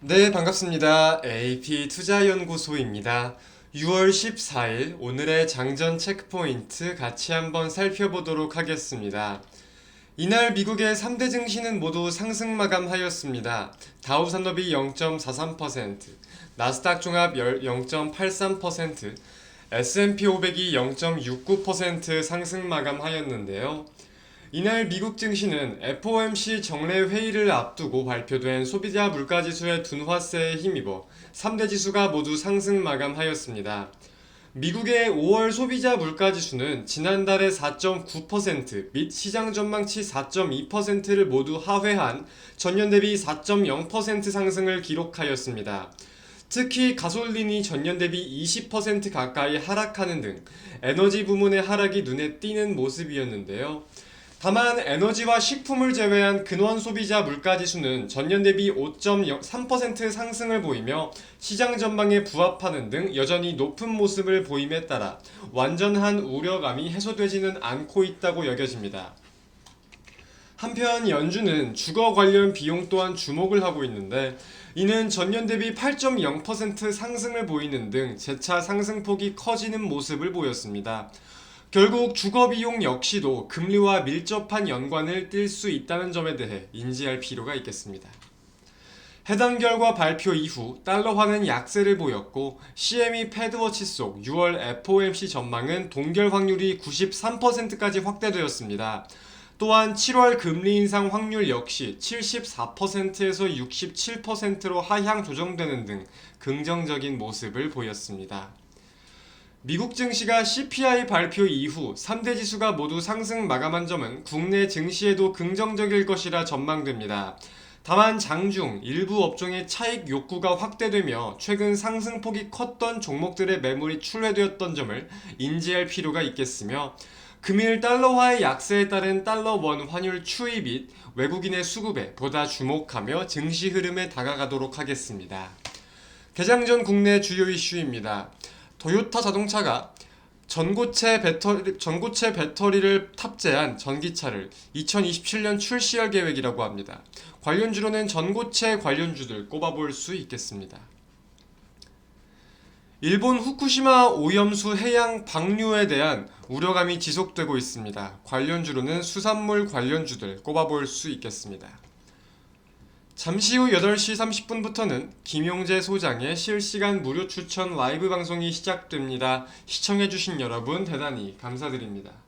네, 반갑습니다. AP 투자연구소입니다. 6월 14일 오늘의 장전 체크포인트 같이 한번 살펴보도록 하겠습니다. 이날 미국의 3대 증시는 모두 상승 마감하였습니다. 다우 산업이 0.43%, 나스닥 종합 0.83%, S&P 500이 0.69% 상승 마감하였는데요. 이날 미국 증시는 FOMC 정례 회의를 앞두고 발표된 소비자 물가지수의 둔화세에 힘입어 3대 지수가 모두 상승 마감하였습니다. 미국의 5월 소비자 물가지수는 지난달에 4.9%및 시장 전망치 4.2%를 모두 하회한 전년 대비 4.0% 상승을 기록하였습니다. 특히 가솔린이 전년 대비 20% 가까이 하락하는 등 에너지 부문의 하락이 눈에 띄는 모습이었는데요. 다만 에너지와 식품을 제외한 근원 소비자 물가 지수는 전년 대비 5.3% 상승을 보이며 시장 전망에 부합하는 등 여전히 높은 모습을 보임에 따라 완전한 우려감이 해소되지는 않고 있다고 여겨집니다. 한편 연준은 주거 관련 비용 또한 주목을 하고 있는데 이는 전년 대비 8.0% 상승을 보이는 등 재차 상승폭이 커지는 모습을 보였습니다. 결국 주거 비용 역시도 금리와 밀접한 연관을 띨수 있다는 점에 대해 인지할 필요가 있겠습니다. 해당 결과 발표 이후 달러화는 약세를 보였고 CME 패드워치 속 6월 FOMC 전망은 동결 확률이 93%까지 확대되었습니다. 또한 7월 금리 인상 확률 역시 74%에서 67%로 하향 조정되는 등 긍정적인 모습을 보였습니다. 미국 증시가 CPI 발표 이후 3대 지수가 모두 상승 마감한 점은 국내 증시에도 긍정적일 것이라 전망됩니다. 다만 장중 일부 업종의 차익 욕구가 확대되며 최근 상승폭이 컸던 종목들의 매물이 출회되었던 점을 인지할 필요가 있겠으며 금일 달러화의 약세에 따른 달러 원 환율 추이 및 외국인의 수급에 보다 주목하며 증시 흐름에 다가가도록 하겠습니다. 개장 전 국내 주요 이슈입니다. 도요타 자동차가 전고체 배터리, 전고체 배터리를 탑재한 전기차를 2027년 출시할 계획이라고 합니다. 관련주로는 전고체 관련주들 꼽아볼 수 있겠습니다. 일본 후쿠시마 오염수 해양 방류에 대한 우려감이 지속되고 있습니다. 관련주로는 수산물 관련주들 꼽아볼 수 있겠습니다. 잠시 후 8시 30분부터는 김용재 소장의 실시간 무료 추천 라이브 방송이 시작됩니다. 시청해주신 여러분 대단히 감사드립니다.